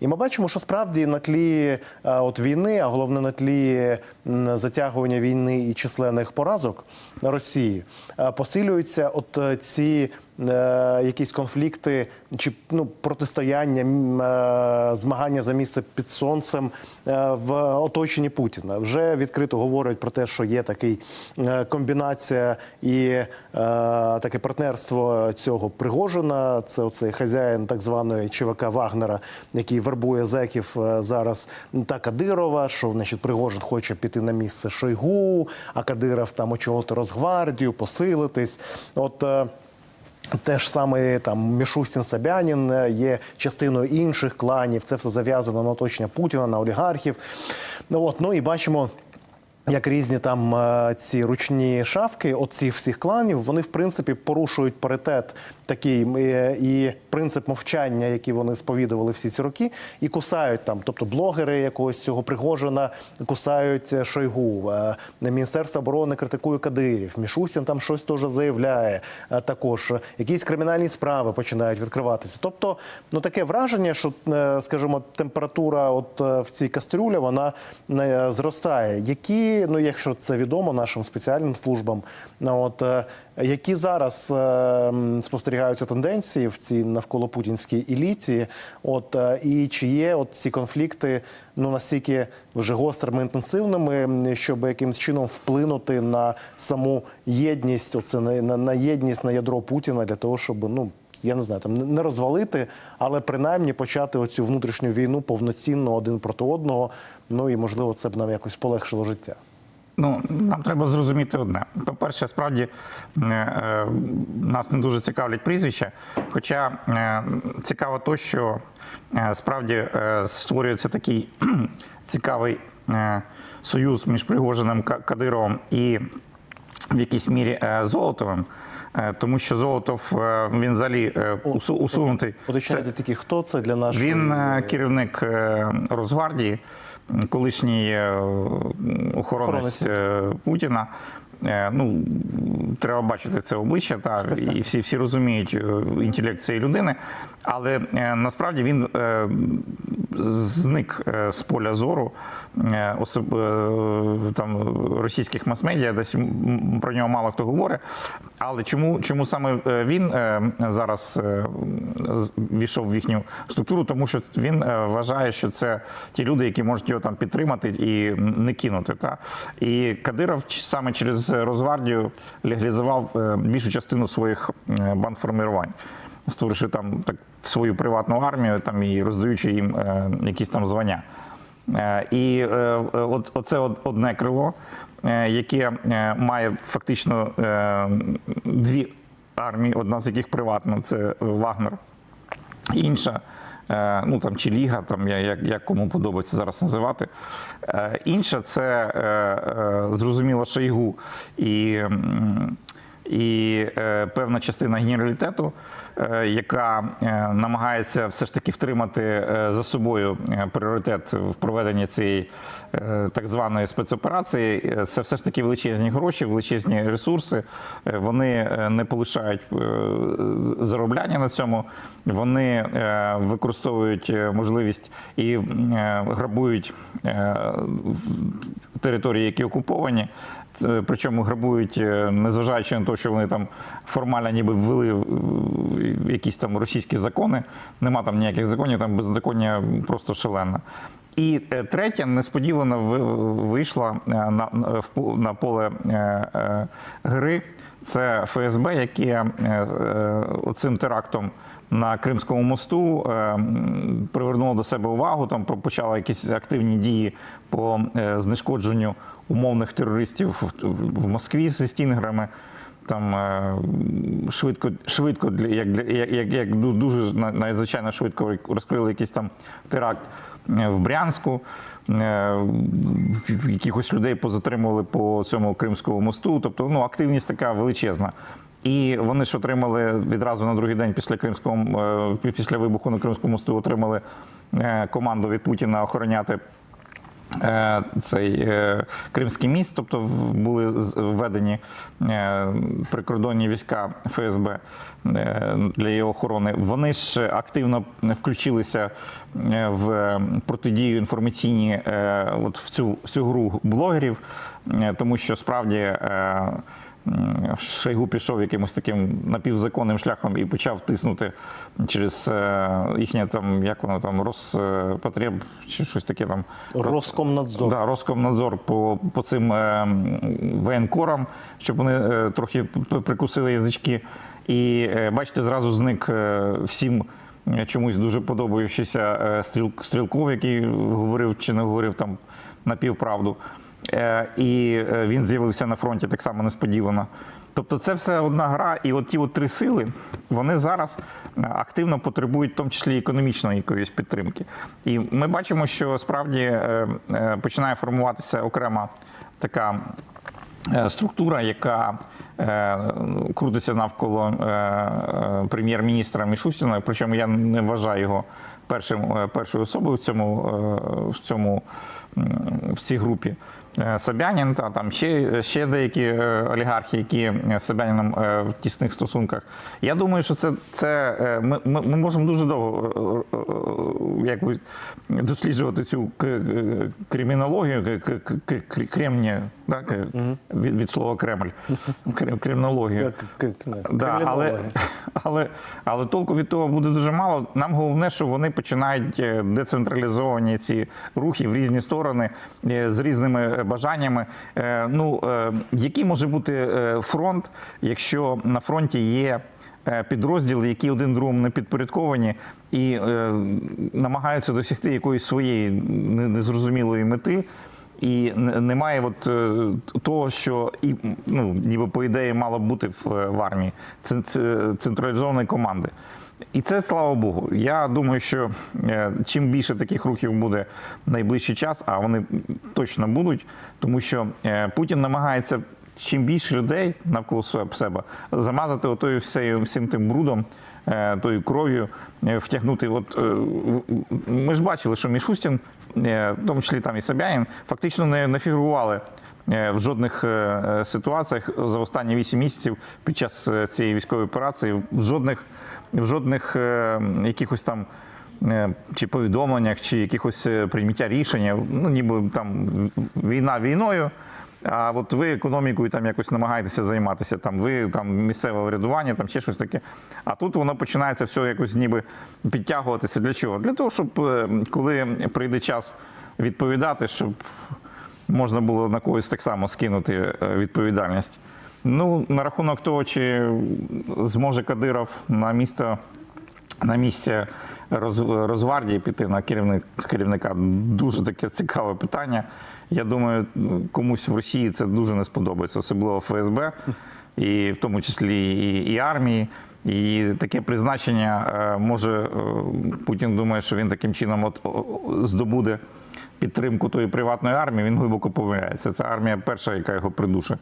І ми бачимо, що справді на тлі е, от війни, а головне на тлі затягування війни і численних поразок Росії, е, посилюються от е, ці якісь конфлікти чи ну протистояння, е, змагання за місце під сонцем е, в оточенні Путіна. Вже відкрито говорять про те, що є такий е, комбінація і е, таке партнерство цього Пригожина. Це оцей хазяїн так званої ЧВК Вагнера, який вербує зеків е, зараз та Кадирова. Що значить Пригожин хоче піти на місце Шойгу, а Кадиров там очолити Росгвардію, посилитись. От. Е, ж саме там Мішустін Собянін е, є частиною інших кланів. Це все зав'язано на оточення Путіна, на олігархів. Ну от ну і бачимо. Як різні там е, ці ручні шавки, оцих всіх кланів, вони в принципі порушують паритет такий е, і принцип мовчання, який вони сповідували всі ці роки, і кусають там, тобто блогери якогось цього Пригожина кусають е, Шойгу. Міністерство оборони критикує Кадирів. Мішустін там щось теж заявляє. Також якісь кримінальні справи починають відкриватися. Тобто, ну таке враження, що скажімо, температура, от в цій кастрюлі, вона зростає. Які, ну якщо це відомо нашим спеціальним службам, ну, от е, які зараз е, спостерігаються тенденції в цій навколо путінській еліті? От е, і чи є от ці конфлікти ну настільки вже гострими інтенсивними, щоб якимось чином вплинути на саму єдність, оце на, на єдність на ядро Путіна для того, щоб ну. Я не знаю, там не розвалити, але принаймні почати оцю внутрішню війну повноцінно один проти одного. Ну і можливо, це б нам якось полегшило життя. Ну, нам треба зрозуміти одне. По-перше, справді е, е, нас не дуже цікавлять прізвища. Хоча е, цікаво то, що е, справді е, створюється такий цікавий е, союз між Пригожиним Ка- Кадировим і в якійсь мірі е, Золотовим. Е, Тому що Золотов е, він взагалі е, усу- усунутий. Уточняйте тільки, хто це для нашої... Він е, керівник е, Росгвардії, колишній е, охоронець е, Путіна. Е, Ну, треба бачити це обличчя, та і всі, всі розуміють інтелект цієї людини. Але насправді він зник е, з поля зору е, особ, е, там російських мас-медіа, десь про нього мало хто говорить. Але чому, чому саме він зараз війшов в їхню структуру? Тому що він вважає, що це ті люди, які можуть його там підтримати і не кинути. Та? І Кадиров саме через Росгвардію легалізував більшу частину своїх бандформирувань створивши там так свою приватну армію там і роздаючи їм е, якісь там звання. Е, і е, от оце одне крило, яке має фактично дві армії, одна з яких приватна це Вагнер, інша. Ну там чи ліга, там як, як кому подобається зараз називати. Інша це зрозуміло Шойгу і, і е, певна частина генералітету, е, яка е, намагається все ж таки втримати за собою пріоритет в проведенні цієї так званої спецоперації. Це все ж таки величезні гроші, величезні ресурси. Вони не полишають заробляння на цьому. Вони використовують можливість і грабують території, які окуповані. Це, Причому грабують, е, незважаючи на те, що вони там формально ніби ввели е, якісь там російські закони. Нема там ніяких законів, там беззаконня просто шалене. І е, третя несподівано вийшла е, на, на, поле е, е, гри. Це ФСБ, яке е, е, оцим терактом на Кримському мосту е, привернуло до себе увагу. Там по- почало якісь активні дії по е, знешкодженню умовних терористів в, Москві зі стінграми. Там е, швидко, швидко як, як, як, дуже надзвичайно швидко розкрили якийсь там теракт е, в Брянську. Е, Якихось людей позатримували по цьому Кримському мосту. Тобто ну, активність така величезна. І вони ж отримали відразу на другий день після Кримського після вибуху на Кримському мосту отримали команду від Путіна охороняти цей е, Кримський міст, тобто були введені е, прикордонні війська ФСБ е, для її охорони. Вони ж активно включилися е, в протидію інформаційні е, от в цю, в цю гру блогерів, е, тому що справді. Е, Шойгу пішов якимось таким напівзаконним шляхом і почав тиснути через е, їхнє там, як воно там, Роспотреб чи щось таке там. Роскомнадзор. Да, Роскомнадзор по, по цим е, воєнкорам, щоб вони трохи прикусили язички. І бачите, зразу зник всім чомусь дуже подобаючийся стріл, стрілков, який говорив чи не говорив там напівправду. Е, і е, він з'явився на фронті так само несподівано. Тобто це все одна гра, і от ті от три сили вони зараз е, активно потребують, в тому числі економічної якоїсь підтримки. І ми бачимо, що справді починає формуватися окрема така структура, яка крутиться навколо прем'єр-міністра Мішустіна. Причому я не вважаю його першим, першою особою в цьому, в цьому в цій групі. Е, Собянін, та там ще, ще деякі е, олігархи, які з Собянином е, в тісних стосунках. Я думаю, що це, це ми, ми, можемо дуже довго е, е, як би, досліджувати цю кримінологію, кремні, так, від, від слова Кремль, Кр- кримінологію. Да, але, але, але толку від того буде дуже мало. Нам головне, що вони починають децентралізовані ці рухи в різні сторони з різними бажаннями. Е, Ну, е, який може бути е, фронт, якщо на фронті є е, підрозділи, які один другому не підпорядковані і е, намагаються досягти якоїсь своєї незрозумілої мети. І немає от е, того, що і ну ніби по ідеї мало б бути в, е, в армії це централізованої команди. І це слава Богу. Я думаю, що е, чим більше таких рухів буде в найближчий час, а вони точно будуть, тому що е, Путін намагається чим більше людей навколо себе- замазати отою всею всім тим брудом е, тою кров'ю втягнути. От ми ж бачили, що Мішустін, в тому числі там і Собянін, фактично не, не фігурували. В жодних ситуаціях за останні 8 місяців під час цієї військової операції, в жодних, в жодних е, якихось там е, чи повідомленнях, чи якихось е, прийняття рішення. Ну, ніби там війна війною. А от ви економікою там якось намагаєтеся займатися, там ви там місцеве врядування, там ще щось таке. А тут воно починається все якось ніби підтягуватися. Для чого? Для того, щоб коли прийде час відповідати, щоб можна було на когось так само скинути відповідальність. Ну, на рахунок того, чи зможе Кадиров на місто на місце роз, піти на керівник, керівника дуже таке цікаве питання. Я думаю, комусь в Росії це дуже не сподобається, особливо ФСБ, і в тому числі і, і армії. І таке призначення е, може е, Путін думає, що він таким чином от здобуде підтримку тої приватної армії. Він глибоко помиляється. Це армія перша, яка його придушить.